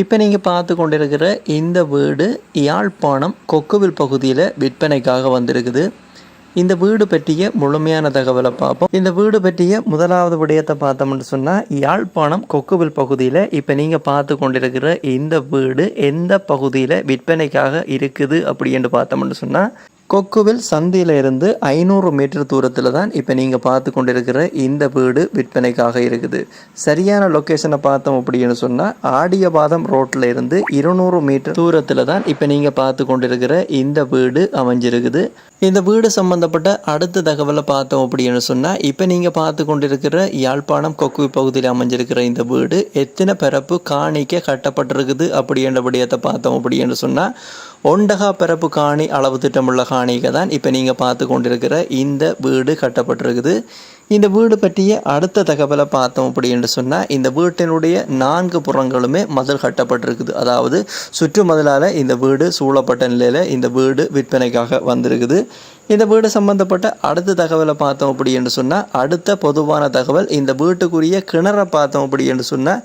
இப்போ நீங்கள் பார்த்து கொண்டிருக்கிற இந்த வீடு யாழ்ப்பாணம் கொக்குவில் பகுதியில் விற்பனைக்காக வந்திருக்குது. இந்த வீடு பற்றிய முழுமையான தகவலை பார்ப்போம். இந்த வீடு பற்றிய முதலாவது விடயத்தை பார்த்தோம்னு சொன்னால் யாழ்ப்பாணம் கொக்குவில் பகுதியில் இப்போ நீங்கள் பார்த்து கொண்டிருக்கிற இந்த வீடு எந்த பகுதியில் விற்பனைக்காக இருக்குது அப்படின்னு பார்த்தோம்னு சொன்னால் கொக்குவில் சந்தியில இருந்து ஐநூறு மீட்டர் தூரத்தில் தான் இப்போ நீங்கள் பார்த்து கொண்டிருக்கிற இந்த வீடு விற்பனைக்காக இருக்குது. சரியான லொக்கேஷனை பார்த்தோம் அப்படின்னு சொன்னால் ஆடியபாதம் ரோட்டில் இருந்து இருநூறு மீட்டர் தூரத்தில் தான் இப்போ நீங்கள் பார்த்து கொண்டிருக்கிற இந்த வீடு அமைஞ்சிருக்குது. இந்த வீடு சம்பந்தப்பட்ட அடுத்த தகவலை பார்த்தோம் அப்படின்னு சொன்னால் இப்போ நீங்கள் பார்த்து கொண்டிருக்கிற யாழ்ப்பாணம் கொக்கு பகுதியில் அமைஞ்சிருக்கிற இந்த வீடு எத்தனை பரப்பு காணிக்க கட்டப்பட்டிருக்குது அப்படின்ற விடயத்தை பார்த்தோம் அப்படின்னு சொன்னால் ஒண்டகா பரப்பு காணி அளவு திட்டமுள்ள காணிக தான் இப்போ நீங்கள் பார்த்து கொண்டிருக்கிற இந்த வீடு கட்டப்பட்டிருக்குது. இந்த வீடு பற்றிய அடுத்த தகவலை பார்த்தோம் அப்படின்னு சொன்னால் இந்த வீட்டினுடைய நான்கு புறங்களுமே மதில் கட்டப்பட்டிருக்குது. அதாவது சுற்று மதிலால் இந்த வீடு சூழப்பட்ட நிலையில் இந்த வீடு விற்பனைக்காக வந்திருக்குது. இந்த வீடு சம்பந்தப்பட்ட அடுத்த தகவலை பார்த்தோம் அப்படின்னு சொன்னால் அடுத்த பொதுவான தகவல் இந்த வீட்டுக்குரிய கிணறை பார்த்தோம் அப்படின்னு சொன்னால்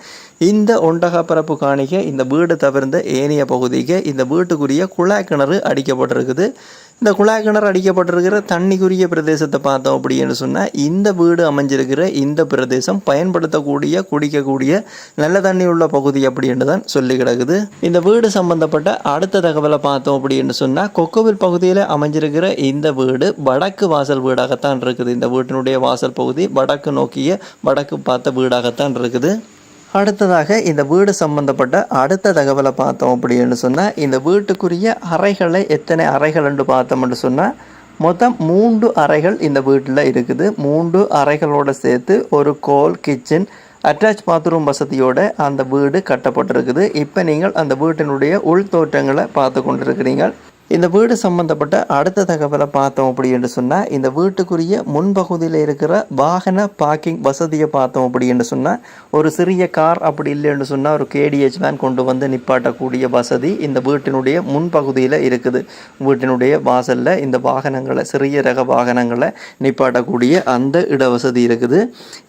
இந்த ஒண்டகப்பரப்பு காணிக்க இந்த வீடு தவிர்ந்த ஏனைய பகுதிக்கு இந்த வீட்டுக்குரிய குழாய் கிணறு அடிக்கப்பட்டிருக்குது. இந்த குழாய் கிணறு அடிக்கப்பட்டிருக்கிற தண்ணிக்குரிய பிரதேசத்தை பார்த்தோம் அப்படின்னு சொன்னால் இந்த வீடு அமைஞ்சிருக்கிற இந்த பிரதேசம் பயன்படுத்தக்கூடிய குடிக்கக்கூடிய நல்ல தண்ணி உள்ள பகுதி அப்படின்னு தான் சொல்லி கிடக்குது. இந்த வீடு சம்பந்தப்பட்ட அடுத்த தகவலை பார்த்தோம் அப்படின்னு சொன்னால் கொக்கோவில் பகுதியில் அமைஞ்சிருக்கிற இந்த வீடு வடக்கு வாசல் வீடாகத்தான் இருக்குது. இந்த வீட்டினுடைய வாசல் பகுதி வடக்கு நோக்கிய வடக்கு பார்த்த வீடாகத்தான் இருக்குது. அடுத்ததாக இந்த வீடு சம்பந்தப்பட்ட அடுத்த தகவலை பார்த்தோம் அப்படின்னு சொன்னால் இந்த வீட்டுக்குரிய அறைகளை எத்தனை அறைகள் என்று பார்த்தோம்னு சொன்னால் மொத்தம் மூன்று அறைகள் இந்த வீட்டில் இருக்குது. மூன்று அறைகளோடு சேர்த்து ஒரு கோல் கிச்சன் அட்டாச் பாத்ரூம் வசதியோட அந்த வீடு கட்டப்பட்டிருக்குது. இப்போ நீங்கள் அந்த வீட்டினுடைய உள் தோற்றங்களை பார்த்து கொண்டிருக்கிறீங்க இந்த வீடு சம்பந்தப்பட்ட அடுத்த தகவலை பார்த்தோம் அப்படி என்று சொன்னால் இந்த வீட்டுக்குரிய முன்பகுதியில் இருக்கிற வாகன பார்க்கிங் வசதியை பார்த்தோம் அப்படி என்று சொன்னால் ஒரு சிறிய கார் அப்படி இல்லைன்னு சொன்னால் ஒரு கேடிஹெச் வேன் கொண்டு வந்து நிப்பாட்டக்கூடிய வசதி இந்த வீட்டினுடைய முன்பகுதியில் இருக்குது. வீட்டினுடைய வாசலில் இந்த வாகனங்களை சிறிய ரக வாகனங்களை நிப்பாட்டக்கூடிய அந்த இட வசதி இருக்குது.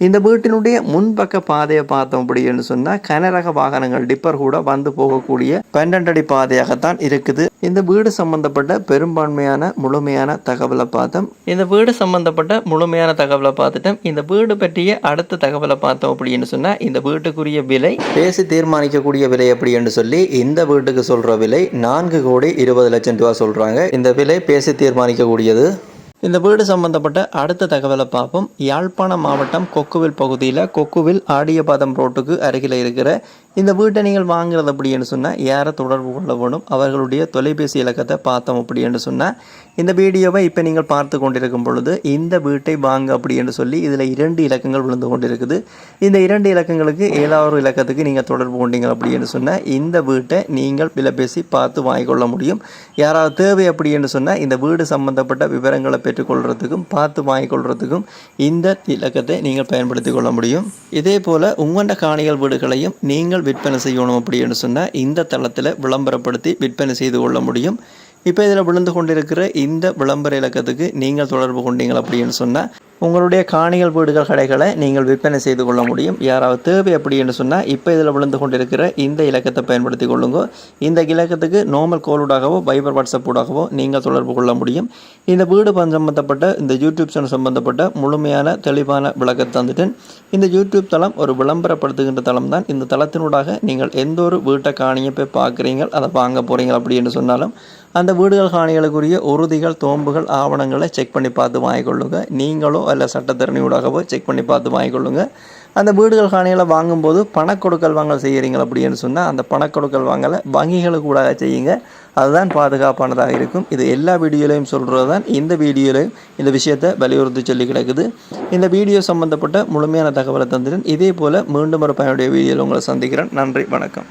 இந்த வீட்டினுடைய முன்பக்க பாதையை பார்த்தோம் அப்படின்னு சொன்னால் கனரக வாகனங்கள் டிப்பர் கூட வந்து போகக்கூடிய பன்னெண்டு அடி பாதையாகத்தான் இருக்குது. இந்த வீடு சம்பந்தப்பட்ட பெரும்பான்மையான முழுமையான தகவலை பார்த்தோம். இந்த வீடு சம்பந்தப்பட்ட முழுமையான தகவலை பார்த்துட்டோம். இந்த வீடு பற்றிய அடுத்த தகவலை பார்த்தோம் அப்படின்னு சொன்னால் இந்த வீட்டுக்குரிய விலை பேசி தீர்மானிக்கக்கூடிய விலை அப்படின்னு சொல்லி இந்த வீட்டுக்கு சொல்கிற விலை நான்கு கோடி இருபது லட்சம் ரூபா சொல்கிறாங்க இந்த விலை பேசி தீர்மானிக்கக்கூடியது இந்த வீடு சம்பந்தப்பட்ட அடுத்த தகவலை பார்ப்போம். யாழ்ப்பாணம் மாவட்டம் கொக்குவில் பகுதியில் கொக்குவில் ஆடியபாதம் ரோட்டுக்கு அருகில் இருக்கிற இந்த வீட்டை நீங்கள் வாங்குறது அப்படின்னு சொன்னால் யாரை தொடர்பு கொள்ள வேணும் அவர்களுடைய தொலைபேசி இலக்கத்தை பார்த்தோம் அப்படின்னு சொன்னால் இந்த வீடியோவை இப்போ நீங்கள் பார்த்து கொண்டிருக்கும் பொழுது இந்த வீட்டை வாங்க அப்படின்னு சொல்லி இதில் இரண்டு இலக்கங்கள் விழுந்து கொண்டிருக்குது. இந்த இரண்டு இலக்கங்களுக்கு ஏழாவது இலக்கத்துக்கு நீங்கள் தொடர்பு கொண்டீங்க அப்படின்னு சொன்னால் இந்த வீட்டை நீங்கள் விலை பேசி பார்த்து வாங்கிக்கொள்ள முடியும். யாராவது தேவை அப்படின்னு சொன்னால் இந்த வீடு சம்பந்தப்பட்ட விவரங்களை பெற்றுக்கொள்கிறதுக்கும் பார்த்து வாங்கிக்கொள்கிறதுக்கும் இந்த இலக்கத்தை நீங்கள் பயன்படுத்தி கொள்ள முடியும். இதே போல் உங்கண்ட காணிகள் வீடுகளையும் நீங்கள் விற்பனை செய்யணும் அப்படின்னு சொன்னால் இந்த தளத்தில் விளம்பரப்படுத்தி விற்பனை செய்து கொள்ள முடியும். இப்போ இதில் விழுந்து கொண்டிருக்கிற இந்த விளம்பர இலக்கத்துக்கு நீங்கள் தொடர்பு கொண்டீங்க அப்படின்னு சொன்னால் உங்களுடைய காணிகள் வீடுகள் கடைகளை நீங்கள் விற்பனை செய்து கொள்ள முடியும். யாராவது தேவை அப்படி என்று சொன்னால் இப்போ இதில் விழுந்து கொண்டிருக்கிற இந்த இலக்கத்தை பயன்படுத்தி கொள்ளுங்க. இந்த இலக்கத்துக்கு நார்மல் கோலூடாகவோ பைபர் வாட்ஸ்அப்பூடாகவோ நீங்கள் தொடர்பு கொள்ள முடியும். இந்த வீடு சம்பந்தப்பட்ட இந்த யூடியூப் சேனல் சம்பந்தப்பட்ட முழுமையான தெளிவான விளக்கத்தை தந்துட்டேன். இந்த யூடியூப் தளம் ஒரு விளம்பரப்படுத்துகின்ற தளம் தான். இந்த தளத்தினூடாக நீங்கள் எந்த ஒரு வீட்டை காணியை போய் பார்க்குறீங்க அதை வாங்க போகிறீங்க அப்படின்னு சொன்னாலும் அந்த வீடுகள் காணிகளுக்குரிய உறுதிகள் தோம்புகள் ஆவணங்களை செக் பண்ணி பார்த்து வாங்கிக்கொள்ளுங்க. நீங்களோ அல்ல சட்டத்தரணியூடாகவோ செக் பண்ணி பார்த்து வாங்கிக்கொள்ளுங்க. அந்த வீடுகள் காணிகளை வாங்கும்போது பணக்கொடுக்கல் வாங்கல் செய்கிறீங்க அப்படின்னு சொன்னால் அந்த பணக்கொடுக்கல் வாங்கலை வங்கிகளுக்கு கூட செய்யுங்க. அதுதான் பாதுகாப்பானதாக இருக்கும். இது எல்லா வீடியோலையும் சொல்கிறது தான் இந்த வீடியோலையும் இந்த விஷயத்தை வலியுறுத்தி சொல்லி கிடக்குது. இந்த வீடியோ சம்மந்தப்பட்ட முழுமையான தகவலை தந்துடன் இதே போல் மீண்டும் ஒரு பயனுடைய வீடியோவில் உங்களை சந்திக்கிறேன். நன்றி வணக்கம்.